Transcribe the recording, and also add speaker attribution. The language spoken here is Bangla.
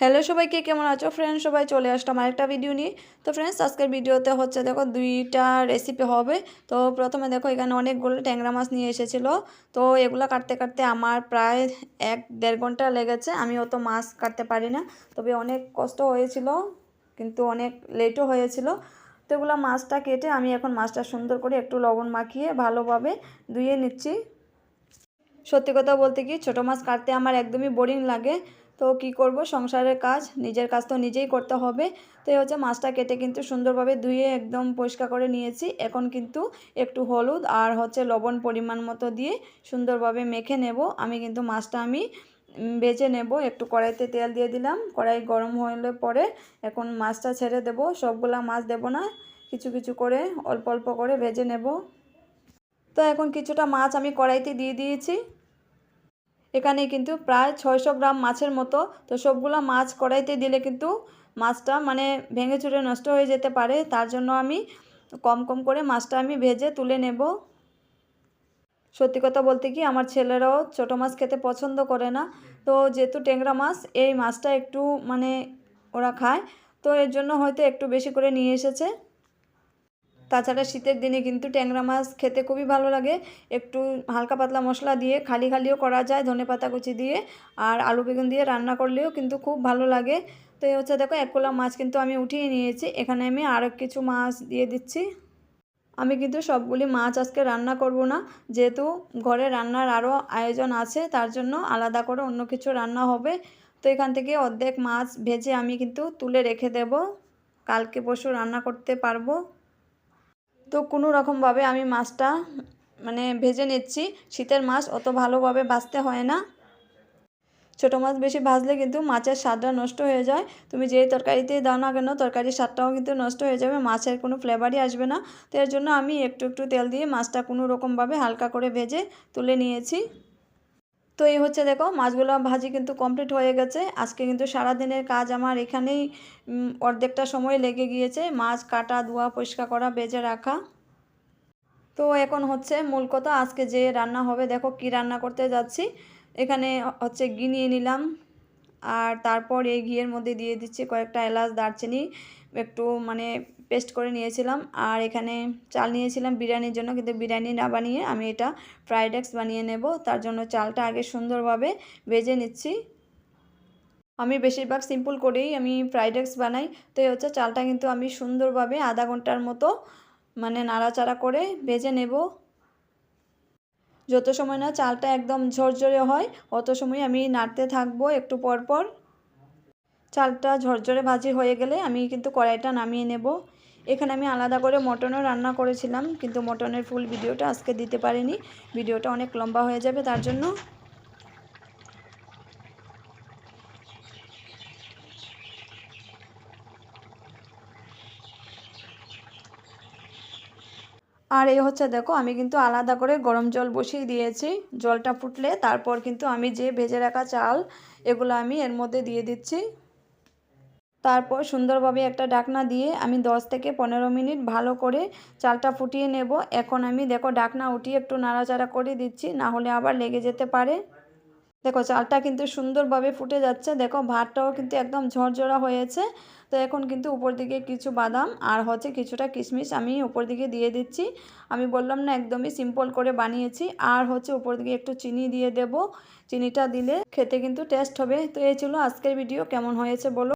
Speaker 1: হ্যালো সবাইকে, কেমন আছো ফ্রেন্ডস সবাই চলে আসলাম আরেকটা ভিডিও নিয়ে। তো ফ্রেন্ডস আজকের ভিডিওতে হচ্ছে দেখো দুইটা রেসিপি হবে। তো প্রথমে দেখো এখানে অনেকগুলো ট্যাংরা মাছ নিয়ে এসেছিল। তো এগুলো কাটতে কাটতে আমার প্রায় এক দেড় ঘণ্টা লেগেছে। আমি অত মাছ কাটতে পারি না। তবে অনেক কষ্ট হয়েছিল, কিন্তু অনেক লেটও হয়েছিল। তো এগুলো মাছটা কেটে আমি এখন মাছটা সুন্দর করে একটু লবণ মাখিয়ে ভালোভাবে ধুয়ে নিচ্ছি। সত্যি কথা বলতে কি, ছোটো মাছ কাটতে আমার একদমই বোরিং লাগে। তো কি করব? সংসারের কাজ, নিজের কাজ তো নিজেই করতে হবে। তো এই হচ্ছে মাছটা কেটে কিন্তু সুন্দরভাবে ধুয়ে একদম পরিষ্কার করে নিয়েছি। এখন কিন্তু একটু হলুদ আর হচ্ছে লবণ পরিমাণ মতো দিয়ে সুন্দরভাবে মেখে নেব। আমি কিন্তু মাছটা আমি বেজে নেব। একটু কড়াইতে তেল দিয়ে দিলাম। কড়াই গরম হলে পরে এখন মাছটা ছেড়ে দেব। সবগুলা মাছ দেব না। কিছু কিছু করে অল্প অল্প করে ভেজে নেব। তো এখন কিছুটা মাছ আমি কড়াইতে দিয়ে দিয়েছি। এখানে কিন্তু প্রায় ছয়শো গ্রাম মাছের মতো। তো সবগুলো মাছ কড়াইতে দিলে কিন্তু মাছটা মানে ভেঙে চুরে নষ্ট হয়ে যেতে পারে। তার জন্য আমি কম কম করে মাছটা আমি ভেজে তুলে নেব। সত্যি কথা বলতে কি আমার ছেলেরাও ছোটো মাছ খেতে পছন্দ করে না। তো যেহেতু ট্যাংরা মাছ, এই মাছটা একটু মানে ওরা খায়। তো এর জন্য হয়তো একটু বেশি করে নিয়ে এসেছে। তাছাড়া শীতের দিনে কিন্তু ট্যাংরা মাছ খেতে খুবই ভালো লাগে। একটু হালকা পাতলা মশলা দিয়ে খালি খালিও করা যায় ধনে পাতা কুচি দিয়ে আর আলু বেগুন দিয়ে রান্না করলেও কিন্তু খুব ভালো লাগে। তো এই হচ্ছে দেখো, এক কোলা মাছ কিন্তু আমি উঠিয়ে নিয়েছি। এখানে আমি আরও কিছু মাছ দিয়ে দিচ্ছি। আমি কিন্তু সবগুলি মাছ আজকে রান্না করব না। যেহেতু ঘরে রান্নার আরও আয়োজন আছে, তার জন্য আলাদা করে অন্য কিছু রান্না হবে। তো এখান থেকে অর্ধেক মাছ ভেজে আমি কিন্তু তুলে রেখে দেব। কালকে পরশু রান্না করতে পারব। তো কোনো রকমভাবে আমি মাছটা মানে ভেজে নিচ্ছি। শীতের মাছ অত ভালোভাবে ভাজতে হয় না। ছোটো মাছ বেশি ভাজলে কিন্তু মাছের স্বাদটা নষ্ট হয়ে যায়। তুমি যেই তরকারিতে দাও না কেন, তরকারির স্বাদটাও কিন্তু নষ্ট হয়ে যাবে, মাছের কোনো ফ্লেভারই আসবে না। তো এর জন্য আমি একটু একটু তেল দিয়ে মাছটা কোনো রকমভাবে হালকা করে ভেজে তুলে নিয়েছি। তো এই হচ্ছে দেখো, মাছগুলো ভাজি কিন্তু কমপ্লিট হয়ে গেছে। আজকে কিন্তু সারাদিনের কাজ আমার এখানেই অর্ধেকটা সময় লেগে গিয়েছে। মাছ কাটা, ধোয়া, পরিষ্কার করা, বেজে রাখা। তো এখন হচ্ছে মূল কথা, আজকে যে রান্না হবে, দেখো কি রান্না করতে যাচ্ছি। এখানে হচ্ছে গিনিয়ে নিলাম। আর তারপর এই ঘিয়ের মধ্যে দিয়ে দিচ্ছি কয়েকটা এলাচ, দারচিনি, একটু মানে পেস্ট করে নিয়েছিলাম। আর এখানে চাল নিয়েছিলাম বিরিয়ানির জন্য, কিন্তু বিরিয়ানি না বানিয়ে আমি এটা ফ্রাইড রাইস বানিয়ে নেব। তার জন্য চালটা আগে সুন্দরভাবে ভেজে নিচ্ছি। আমি বেশিরভাগ সিম্পল করেই আমি ফ্রাইড রাইস বানাই। তো এই হচ্ছে চালটা কিন্তু আমি সুন্দরভাবে আধা ঘণ্টার মতো মানে নাড়াচাড়া করে ভেজে নেব। যত সময় না চালটা একদম ঝরঝরে হয়, অত সময় আমি নাড়তে থাকব একটু পর পর। চালটা ঝরঝরে ভাজি হয়ে গেলে আমি কিন্তু কড়াইটা নামিয়ে নেব। এখানে আমি আলাদা করে মটনও রান্না করেছিলাম, কিন্তু মটনের ফুল ভিডিওটা আজকে দিতে পারিনি। ভিডিওটা অনেক লম্বা হয়ে যাবে, তার জন্য আর এই হচ্ছে দেখো, আমি কিন্তু আলাদা করে গরম জল বসিয়ে দিয়েছি। জলটা ফুটলে তারপর কিন্তু আমি যে ভেজে রাখা চাল, এগুলো আমি এর মধ্যে দিয়ে দিচ্ছি। তারপর সুন্দরভাবে একটা ডাকনা দিয়ে আমি 10 থেকে পনেরো মিনিট ভালো করে চালটা ফুটিয়ে নেব। এখন আমি দেখো, ডাকনা উঠিয়ে একটু নাড়াচাড়া করে দিচ্ছি, না হলে আবার লেগে যেতে পারে। দেখো, চালটা কিন্তু সুন্দরভাবে ফুটে যাচ্ছে। দেখো, ভাতটাও কিন্তু একদম ঝরঝরা হয়েছে। তো এখন কিন্তু উপর দিকে কিছু বাদাম আর হচ্ছে কিছুটা কিশমিশ আমি উপর দিকে দিয়ে দিচ্ছি। আমি বললাম না, একদমই সিম্পল করে বানিয়েছি। আর হচ্ছে উপর দিকে একটু চিনি দিয়ে দেব। চিনিটা দিলে খেতে কিন্তু টেস্ট হবে। তো এই ছিল আজকের ভিডিও কেমন হয়েছে বলো?